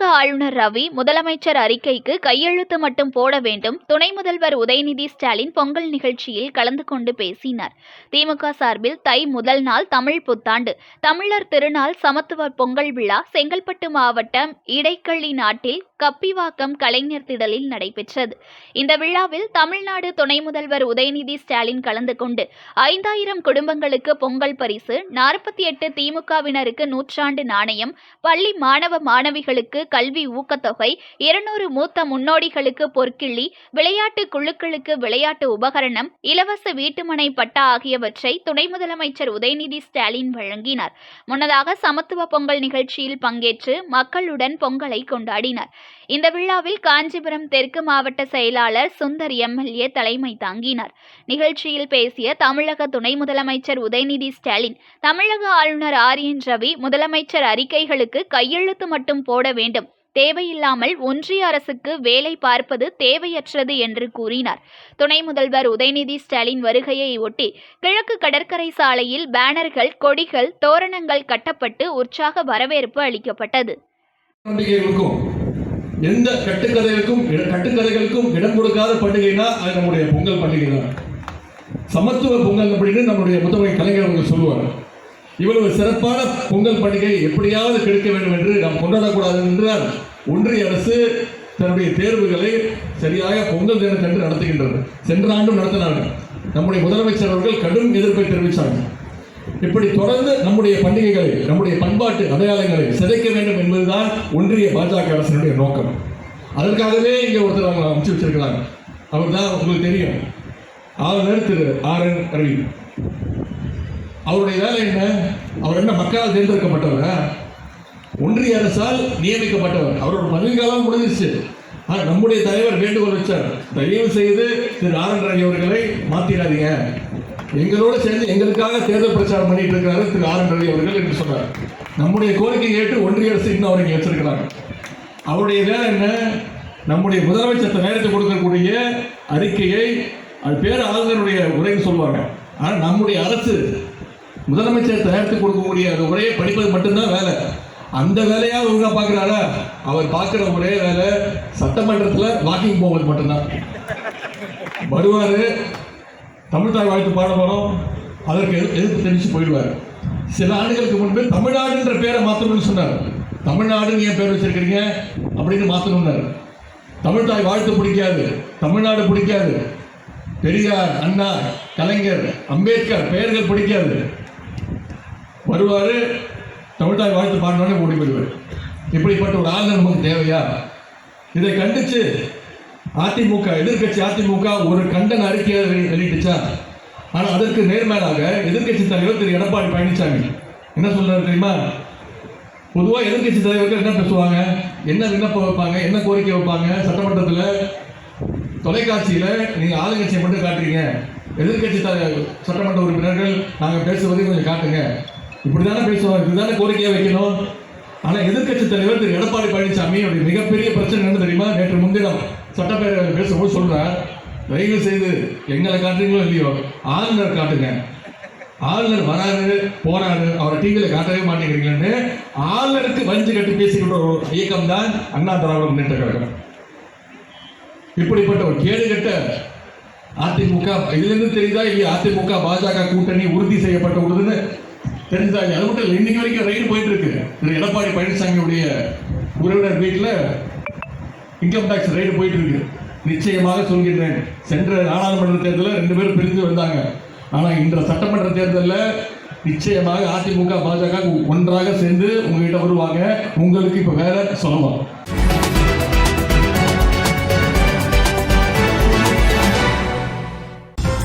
தமிழக ஆளுநர் ரவி முதலமைச்சர் அறிக்கைக்கு கையெழுத்து மட்டும் போட வேண்டும். துணை முதல்வர் உதயநிதி ஸ்டாலின் பொங்கல் நிகழ்ச்சியில் கலந்து கொண்டு பேசினார். திமுக சார்பில் தை முதல் நாள் தமிழ் புத்தாண்டு. தமிழர் திருநாள் சமத்துவ பொங்கல் விழா செங்கல்பட்டு மாவட்டம் இடைக்கள்ளி நாட்டில் கப்பிவாக்கம் கலைஞர் திடலில் நடைபெற்றது. இந்த விழாவில் தமிழ்நாடு துணை முதல்வர் உதயநிதி ஸ்டாலின் கலந்து கொண்டு ஐந்தாயிரம் குடும்பங்களுக்கு பொங்கல் பரிசு நாற்பத்தி எட்டு திமுகவினருக்கு நூற்றாண்டு நாணயம் பள்ளி மாணவ மாணவிகளுக்கு கல்வி ஊக்கத்தொகை இருநூறு மூத்த முன்னோடிகளுக்கு பொற்கிள்ளி விளையாட்டு குழுக்களுக்கு விளையாட்டு உபகரணம் இலவச வீட்டுமனை பட்டா ஆகியவற்றை துணை முதலமைச்சர் உதயநிதி ஸ்டாலின் வழங்கினார். முன்னதாக சமத்துவ பொங்கல் நிகழ்ச்சியில் பங்கேற்று மக்களுடன் பொங்கலை கொண்டாடினார். இந்த விழாவில் காஞ்சிபுரம் தெற்கு மாவட்ட செயலாளர் சுந்தர் எம்எல்ஏ தலைமை தாங்கினார். நிகழ்ச்சியில் பேசிய தமிழக துணை முதலமைச்சர் உதயநிதி ஸ்டாலின் தமிழக ஆளுநர் ஆர். என். ரவி முதலமைச்சர் அறிக்கைகளுக்கு கையெழுத்து மட்டும் போட வேண்டும். தேவையில்லாமல் ஒன்றிய அரசுக்கு வேலை பார்ப்பது தேவையற்றது என்று கூறினார். துணை முதல்வர் உதயநிதி ஸ்டாலின் வருகையை ஒட்டி கிழக்கு கடற்கரை சாலையில் பேனர்கள் கொடிகள் தோரணங்கள் கட்டப்பட்டு உற்சாக வரவேற்பு அளிக்கப்பட்டது. எந்த கட்டுக்கதைகளுக்கும் கட்டுக்கதைகளுக்கும் இடம் கொடுக்காத பண்டிகைனா அது நம்முடைய பொங்கல் பண்டிகை தான் சமத்துவ பொங்கல் அப்படின்னு நம்முடைய முத்தமிழ் கலைஞர் அவர்கள் சொல்லுவார். இவ்வளவு சிறப்பான பொங்கல் பண்டிகை எப்படியாவது கிடைக்க வேண்டும் என்று நாம் கொண்டாடக்கூடாது என்றால் ஒன்றிய அரசு தன்னுடைய தேர்வுகளை சரியாக பொங்கல் தினத்தன்று நடத்துகின்றது. சென்ற ஆண்டும் நடத்தினார்கள். நம்முடைய முதலமைச்சர் அவர்கள் கடும் எதிர்ப்பை தெரிவித்தாங்க இப்படி தொடர்ந்து நம்முடைய பண்டிகைகளை நம்முடைய பண்பாட்டு அடையாளங்களை சிதைக்க வேண்டும் என்பதுதான் ஒன்றிய பாஜக அரசினுடைய நோக்கம். அதற்காகவே இங்கே ஒருத்தர் அவங்க அமைச்சு வச்சிருக்கிறாங்க. அவர் தான் உங்களுக்கு தெரியும். ஆளுநர் திரு ஆர் என் ரவி. அவருடைய வேலை என்ன? அவர் என்ன மக்களால் தேர்ந்தெடுக்கப்பட்டவர்? ஒன்றிய அரசால் நியமிக்கப்பட்டவர். அவரோட பதவிக்காலம் முடிஞ்சிச்சு ஆனால் நம்முடைய தலைவர் வேண்டுகோள் வச்சார். தயவு செய்து திரு ஆர் என் ரவி அவர்களை மாத்திராதீங்க. எங்களோடு சேர்ந்து எங்களுக்காக தேர்தல் பிரச்சாரம் பண்ணிட்டு இருக்கிறாரு திரு ஆர் என் ரவி அவர்கள் என்று சொன்னார். நம்முடைய கோரிக்கை ஏற்று ஒன்றிய அரசு இன்னும் அவரை இங்கே வச்சிருக்கிறாங்க அவருடைய வேலை என்ன? நம்முடைய முதலமைச்சர் நேரத்தை கொடுக்கக்கூடிய அறிக்கையை அது பேர் ஆளுநருடைய உரைன்னு சொல்லுவாங்க. ஆனால் நம்முடைய அரசு முதலமைச்சர் தயாரித்து கொடுக்கக்கூடிய அந்த உரையை படிப்பது மட்டும்தான் வேலை. அந்த வேலையாக ஒழுங்காக பார்க்குறாரா? அவர் பார்க்குற ஒரே வேலை சட்டமன்றத்தில் வாக்கிங் போவது மட்டும்தான். வருவார் தமிழ்தாய் வாழ்த்து பாட போகிறோம் அதற்கு எது எதிர்ப்பு தெரிவித்து போயிடுவார். சில ஆண்டுகளுக்கு முன்பு தமிழ்நாடுன்ற பேரை மாற்றணும்னு சொன்னார். தமிழ்நாடுன்னு ஏன் பேர் வச்சிருக்கிறீங்க? அப்படின்னு மாற்றணும்னார் தமிழ் தாய் வாழ்த்து பிடிக்காது தமிழ்நாடு பிடிக்காது. பெரியார் அண்ணா கலைஞர் அம்பேத்கர் பெயர்கள் பிடிக்காது. வருவார் தமிழ்தாய் வாழ்த்து பாடினோடனே ஓடி போயிடுவார் இப்படிப்பட்ட ஒரு ஆளுநர் நமக்கு தேவையா? இதை கண்டிச்சு அதிமுக எதிர்க்கட்சி அதிமுக ஒரு கண்டன அறிக்கையை வெளியிட்டுச்சா? ஆனால் அதற்கு நேர்மையாக எதிர்க்கட்சி தலைவர் திரு. எடப்பாடி பழனிசாமி என்ன சொல்றாரு தெரியுமா? பொதுவாக எதிர்க்கட்சி தலைவர்கள் என்ன பேசுவாங்க? என்ன விண்ணப்பம் வைப்பாங்க? என்ன கோரிக்கை வைப்பாங்க? சட்டமன்றத்தில் தொலைக்காட்சியில் நீங்கள் ஆளுங்கட்சியை மட்டும் காட்டுறீங்க. எதிர்க்கட்சி தலைவர் சட்டமன்ற உறுப்பினர்கள் நாங்கள் பேசுவதை கொஞ்சம் காட்டுங்க. இப்படி தானே பேசுவோம் இப்படிதானே கோரிக்கையை வைக்கணும்? ஆனால் எதிர்க்கட்சி தலைவர் திரு. எடப்பாடி பழனிசாமி அவருடைய மிகப்பெரிய பிரச்சனை என்ன தெரியுமா? நேற்று முன்தினம் சட்டப்பேரவை பேசும்போது சொல்கிறார் தயவு செய்து எங்களை காட்டுறீங்களோ இல்லையோ ஆளுநர் காட்டுங்க. ஆளுநர் வராரு போறாரு அவரை டிவியில் காட்டவே மாட்டேங்கிறீங்கன்னு ஆளுநருக்கு வஞ்சு கட்டி பேசிக்கிட்ட ஒரு இயக்கம் தான் அண்ணா திராவிட முன்னேற்ற கழகம். இப்படிப்பட்ட ஒரு கேடுகட்ட அதிமுக இதுலேருந்து தெரியுதா இல்லையா? அதிமுக பாஜக கூட்டணி உறுதி செய்யப்பட்ட உறுதுன்னு தெரிஞ்சாங்க அது மட்டும் இல்லை இன்னைக்கு வரைக்கும் ரைடு போயிட்டு இருக்கு திரு எடப்பாடி பழனிசாமியுடைய உறவினர் வீட்டில் இன்கம் டேக்ஸ் ரைடு போயிட்டு இருக்கு நிச்சயமாக சொல்கின்றேன். சென்ற நாடாளுமன்ற தேர்தலில் ரெண்டு பேரும் பிரிந்து வந்தாங்க. ஆனால் இன்ற சட்டமன்ற தேர்தலில் நிச்சயமாக அதிமுக பாஜக ஒன்றாக சேர்ந்து உங்ககிட்ட வருவாங்க. உங்களுக்கு இப்போ வேற சொல்லலாம்